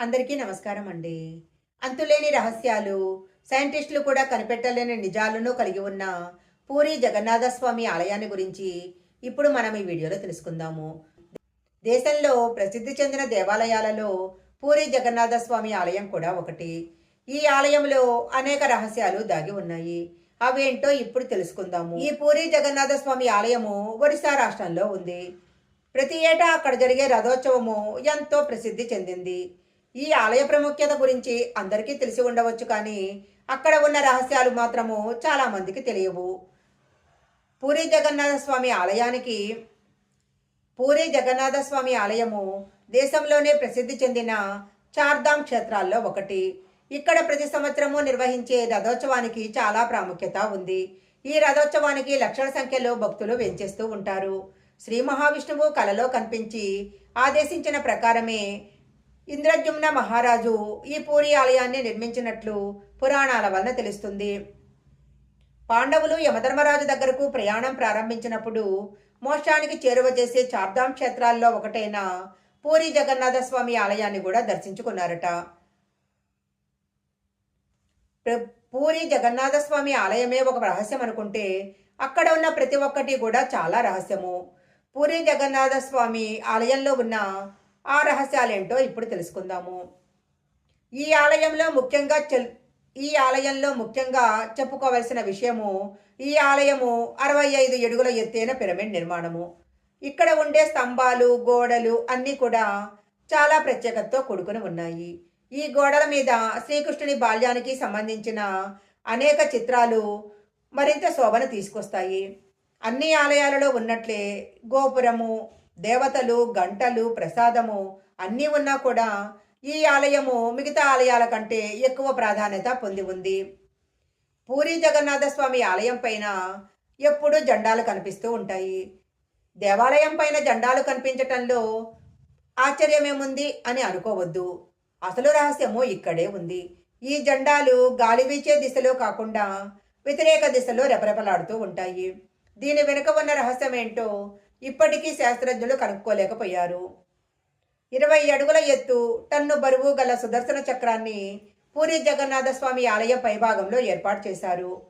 అందరికీ నమస్కారం అండి. అంతులేని రహస్యాలు సైంటిస్టులు కూడా కనిపెట్టలేని నిజాలను కలిగి ఉన్న పూరి జగన్నాథస్వామి ఆలయాన్ని గురించి ఇప్పుడు మనం ఈ వీడియోలో తెలుసుకుందాము. దేశంలో ప్రసిద్ధి చెందిన దేవాలయాలలో పూరి జగన్నాథస్వామి ఆలయం కూడా ఒకటి. ఈ ఆలయంలో అనేక రహస్యాలు దాగి ఉన్నాయి. అవేంటో ఇప్పుడు తెలుసుకుందాము. ఈ పూరి జగన్నాథ స్వామి ఆలయము ఒడిశా రాష్ట్రంలో ఉంది. ప్రతి ఏటా అక్కడ జరిగే రథోత్సవము ఎంతో ప్రసిద్ధి చెందింది. ఈ ఆలయ ప్రాముఖ్యత గురించి అందరికీ తెలిసి ఉండవచ్చు కానీ అక్కడ ఉన్న రహస్యాలు మాత్రము చాలా మందికి తెలియవు. పూరి జగన్నాథ స్వామి ఆలయానికి పూరి జగన్నాథ స్వామి ఆలయము దేశంలోనే ప్రసిద్ధి చెందిన చార్ధామ్ క్షేత్రాల్లో ఒకటి. ఇక్కడ ప్రతి సంవత్సరము నిర్వహించే రథోత్సవానికి చాలా ప్రాముఖ్యత ఉంది. ఈ రథోత్సవానికి లక్షల సంఖ్యలో భక్తులు వెంచేస్తూ ఉంటారు. శ్రీ మహావిష్ణువు కలలో కనిపించి ఆదేశించిన ప్రకారమే ఇంద్రజుమ్న మహారాజు ఈ పూరి ఆలయాన్ని నిర్మించినట్లు పురాణాల వలన తెలుస్తుంది. పాండవులు యమధర్మరాజు దగ్గరకు ప్రయాణం ప్రారంభించినప్పుడు మోక్షానికి చేరువ చేసే చార్ధామ్ క్షేత్రాల్లో ఒకటైన పూరి జగన్నాథ స్వామి ఆలయాన్ని కూడా దర్శించుకున్నారట. ప్ర- పూరి జగన్నాథ స్వామి ఆలయమే ఒక రహస్యం అనుకుంటే అక్కడ ఉన్న ప్రతి ఒక్కటి కూడా చాలా రహస్యము. పూరి జగన్నాథ స్వామి ఆలయంలో ఉన్న ఆ రహస్యాలేంటో ఇప్పుడు తెలుసుకుందాము. ఈ ఆలయంలో ముఖ్యంగా చెల్ ఈ ఆలయంలో ముఖ్యంగా చెప్పుకోవలసిన విషయము ఈ ఆలయము అరవై ఐదు అడుగుల ఎత్తైన పిరమిడ్ నిర్మాణము. ఇక్కడ ఉండే స్తంభాలు గోడలు అన్నీ కూడా చాలా ప్రత్యేకతతో కూడుకుని ఉన్నాయి. ఈ గోడల మీద శ్రీకృష్ణుని బాల్యానికి సంబంధించిన అనేక చిత్రాలు మరింత శోభను తీసుకొస్తాయి. అన్ని ఆలయాలలో ఉన్నట్లే గోపురము దేవతలు గంటలు ప్రసాదము అన్నీ ఉన్నా కూడా ఈ ఆలయము మిగతా ఆలయాల కంటే ఎక్కువ ప్రాధాన్యత పొంది ఉంది. పూరి జగన్నాథ స్వామి ఆలయం పైన ఎప్పుడూ జెండాలు కనిపిస్తూ ఉంటాయి. దేవాలయం పైన జెండాలు కనిపించటంలో ఆశ్చర్యమేముంది అని అనుకోవద్దు. అసలు రహస్యము ఇక్కడే ఉంది. ఈ జెండాలు గాలి వీచే దిశలో కాకుండా వ్యతిరేక దిశలో రెపరెపలాడుతూ ఉంటాయి. దీని వెనుక ఉన్న రహస్యం ఏంటో ఇప్పటికీ శాస్త్రజ్ఞులు కనుక్కోలేకపోయారు. ఇరవై అడుగుల ఎత్తు టన్ను బరువు గల సుదర్శన చక్రాన్ని పూరి జగన్నాథ స్వామి ఆలయం పైభాగంలో ఏర్పాటు చేశారు.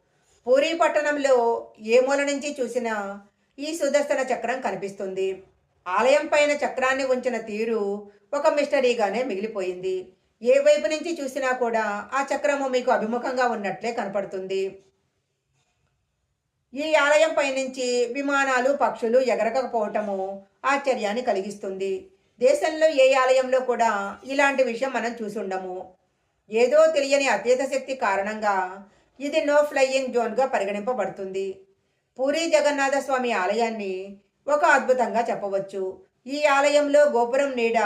పూరి పట్టణంలో ఏ మూల నుంచి చూసినా ఈ సుదర్శన చక్రం కనిపిస్తుంది. ఆలయం పైన చక్రాన్ని ఉంచిన తీరు ఒక మిస్టరీగానే మిగిలిపోయింది. ఏ వైపు నుంచి చూసినా కూడా ఆ చక్రము మీకు అభిముఖంగా ఉన్నట్లే కనపడుతుంది. ఈ ఆలయం పైనుంచి విమానాలు పక్షులు ఎగరకపోవటము ఆశ్చర్యాన్ని కలిగిస్తుంది. దేశంలో ఏ ఆలయంలో కూడా ఇలాంటి విషయం మనం చూసుండము. ఏదో తెలియని అతీత శక్తి కారణంగా ఇది నో ఫ్లయింగ్ జోన్గా పరిగణింపబడుతుంది. పూరి జగన్నాథ స్వామి ఆలయాన్ని ఒక అద్భుతంగా చెప్పవచ్చు. ఈ ఆలయంలో గోపురం నీడ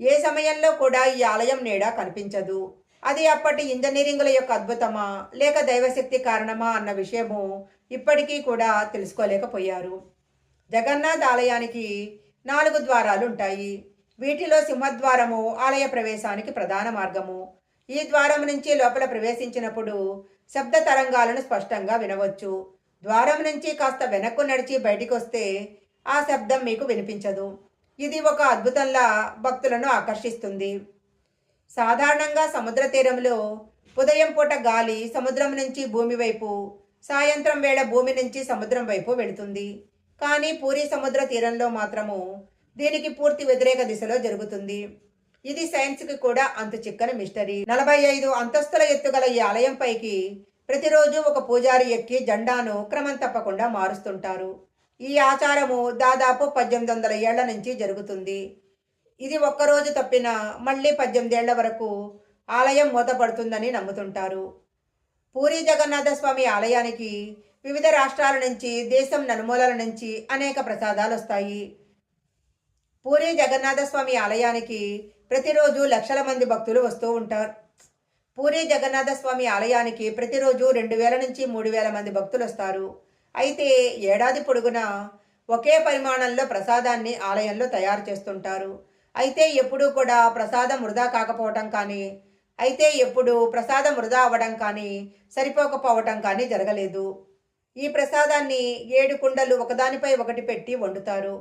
ఏ సమయంలో కూడా ఈ ఆలయం నీడ కనిపించదు. అది అప్పటి ఇంజనీరింగుల యొక్క అద్భుతమా? లేక దైవశక్తి కారణమా అన్న విషయము ఇప్పటికీ కూడా తెలుసుకోలేకపోయారు. జగన్నాథ్ ఆలయానికి నాలుగు ద్వారాలు ఉంటాయి. వీటిలో సింహద్వారము ఆలయ ప్రవేశానికి ప్రధాన మార్గము. ఈ ద్వారం నుంచి లోపల ప్రవేశించినప్పుడు శబ్ద తరంగాలను స్పష్టంగా వినవచ్చు. ద్వారం నుంచి కాస్త వెనక్కు నడిచి బయటికి వస్తే ఆ శబ్దం మీకు వినిపించదు. ఇది ఒక అద్భుతంలా భక్తులను ఆకర్షిస్తుంది. సాధారణంగా సముద్ర తీరంలో ఉదయం పూట గాలి సముద్రం నుంచి భూమి వైపు సాయంత్రం వేళ భూమి నుంచి సముద్రం వైపు వెళుతుంది. కానీ పూరి సముద్ర తీరంలో మాత్రము దీనికి పూర్తి వ్యతిరేక దిశలో జరుగుతుంది. ఇది సైన్స్కి కూడా అంతు చిక్కని మిస్టరీ. నలభై ఐదు అంతస్తుల ఎత్తుగల ఈ ఆలయం పైకి ప్రతిరోజు ఒక పూజారి ఎక్కి జెండాను క్రమం తప్పకుండా మారుస్తుంటారు. ఈ ఆచారము దాదాపు పద్దెనిమిది వందల ఏళ్ళ నుంచి జరుగుతుంది. ఇది ఒక్కరోజు తప్పిన మళ్ళీ పద్దెనిమిదేళ్ళ వరకు ఆలయం మూతపడుతుందని నమ్ముతుంటారు. పూరి జగన్నాథ స్వామి ఆలయానికి వివిధ రాష్ట్రాల నుంచి దేశం నలుమూలల నుంచి అనేక ప్రసాదాలు వస్తాయి. పూరి జగన్నాథ స్వామి ఆలయానికి ప్రతిరోజు లక్షల మంది భక్తులు వస్తూ ఉంటారు. పూరి జగన్నాథ స్వామి ఆలయానికి ప్రతిరోజు రెండు వేల నుంచి మూడు వేల మంది భక్తులు వస్తారు. అయితే ఏడాది పొడుగునా ఒకే పరిమాణంలో ప్రసాదాన్ని ఆలయంలో తయారు చేస్తుంటారు. అయితే ఎప్పుడూ కూడా ప్రసాదం వృధా కాకపోవటం కానీ అయితే ఎప్పుడు ప్రసాదం వృధా అవ్వడం కానీ సరిపోకపోవటం కానీ జరగలేదు. ఈ ప్రసాదాన్ని ఏడు కుండలు ఒకదానిపై ఒకటి పెట్టి వండుతారు.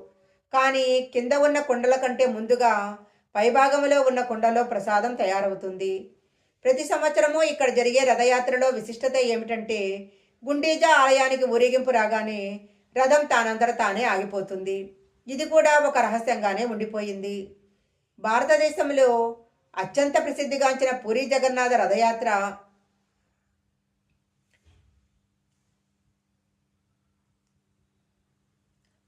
కానీ కింద ఉన్న కుండల కంటే ముందుగా పైభాగంలో ఉన్న కుండలో ప్రసాదం తయారవుతుంది. ప్రతి సంవత్సరము ఇక్కడ జరిగే రథయాత్రలో విశిష్టత ఏమిటంటే గుండీజా ఆలయానికి ఊరేగింపు రాగానే రథం తానంతట తానే ఆగిపోతుంది. ఇది కూడా ఒక రహస్యంగానే ఉండిపోయింది. భారతదేశంలో అత్యంత ప్రసిద్ధిగాంచిన పూరి జగన్నాథ రథయాత్ర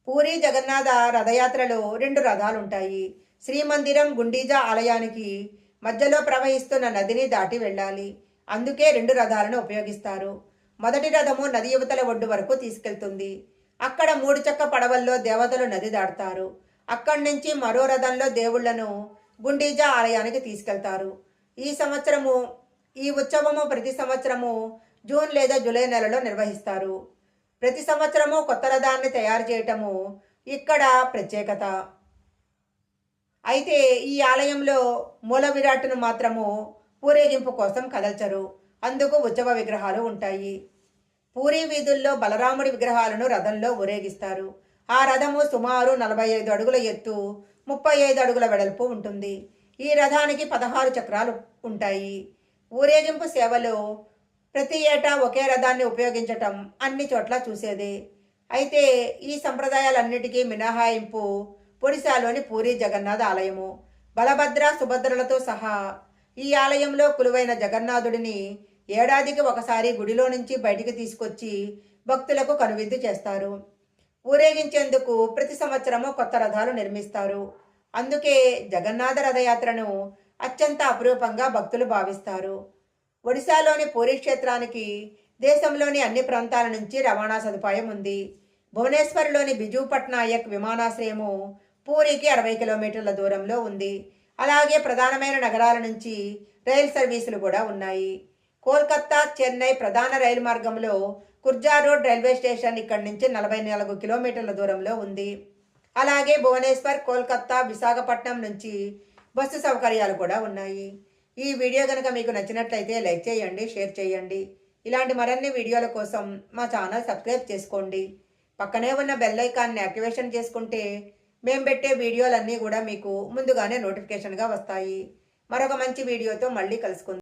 పూరి జగన్నాథ రథయాత్రలో రెండు రథాలుంటాయి. శ్రీమందిరం గుండీజా ఆలయానికి మధ్యలో ప్రవహిస్తున్న నదిని దాటి వెళ్ళాలి. అందుకే రెండు రథాలను ఉపయోగిస్తారు. మొదటి రథము నది యువతల ఒడ్డు వరకు తీసుకెళ్తుంది. అక్కడ మూడు చక్క పడవల్లో దేవతలు నది దాటుతారు. అక్కడి నుంచి మరో రథంలో దేవుళ్ళను గుండీజా ఆలయానికి తీసుకెళ్తారు. ఈ సంవత్సరము ఈ ఉత్సవము ప్రతి సంవత్సరము జూన్ లేదా జూలై నెలలో నిర్వహిస్తారు. ప్రతి సంవత్సరము కొత్త రథాన్ని తయారు చేయటము ఇక్కడ ప్రత్యేకత. అయితే ఈ ఆలయంలో మూల విరాట్ను మాత్రము ఊరేగింపు కోసం కదల్చరు. అందుకు ఉత్సవ విగ్రహాలు ఉంటాయి. పూరి వీధుల్లో బలరాముడి విగ్రహాలను రథంలో ఊరేగిస్తారు. ఆ రథము సుమారు నలభై ఐదు అడుగుల ఎత్తు ముప్పై ఐదు అడుగుల వెడల్పు ఉంటుంది. ఈ రథానికి పదహారు చక్రాలు ఉంటాయి. ఊరేగింపు సేవలో ప్రతి ఏటా ఒకే రథాన్ని ఉపయోగించటం అన్ని చోట్ల చూసేదే. అయితే ఈ సంప్రదాయాలన్నిటికీ మినహాయింపు ఒడిశాలోని పూరి జగన్నాథ ఆలయము బలభద్ర సుభద్రలతో సహా ఈ ఆలయంలో కొలువైన జగన్నాథుడిని ఏడాదికి ఒకసారి గుడిలో నుంచి బయటికి తీసుకొచ్చి భక్తులకు కనువిందు చేస్తారు. ఊరేగించేందుకు ప్రతి సంవత్సరము కొత్త రథాలు నిర్మిస్తారు. అందుకే జగన్నాథ రథయాత్రను అత్యంత అపురూపంగా భక్తులు భావిస్తారు. ఒడిశాలోని పూరి క్షేత్రానికి దేశంలోని అన్ని ప్రాంతాల నుంచి రవాణా సదుపాయం ఉంది. భువనేశ్వర్లోని బిజు పట్నాయక్ విమానాశ్రయము పూరికి అరవై కిలోమీటర్ల దూరంలో ఉంది. అలాగే ప్రధానమైన నగరాల నుంచి రైలు సర్వీసులు కూడా ఉన్నాయి. కోల్కత్తా చెన్నై ప్రధాన రైలు మార్గంలో కుర్జా రోడ్ రైల్వే స్టేషన్ ఇక్కడి నుంచి నలభై నాలుగు కిలోమీటర్ల దూరంలో ఉంది. అలాగే భువనేశ్వర్ కోల్కత్తా విశాఖపట్నం నుంచి బస్సు సౌకర్యాలు కూడా ఉన్నాయి. ఈ వీడియో కనుక మీకు నచ్చినట్లయితే లైక్ చేయండి షేర్ చేయండి. ఇలాంటి మరిన్ని వీడియోల కోసం మా ఛానల్ సబ్స్క్రైబ్ చేసుకోండి. పక్కనే ఉన్న బెల్ ఐకాన్ని యాక్టివేషన్ చేసుకుంటే మేము పెట్టే వీడియోలన్నీ కూడా మీకు ముందుగానే నోటిఫికేషన్గా వస్తాయి. మరొక మంచి వీడియోతో మళ్ళీ కలుసుకుందాం.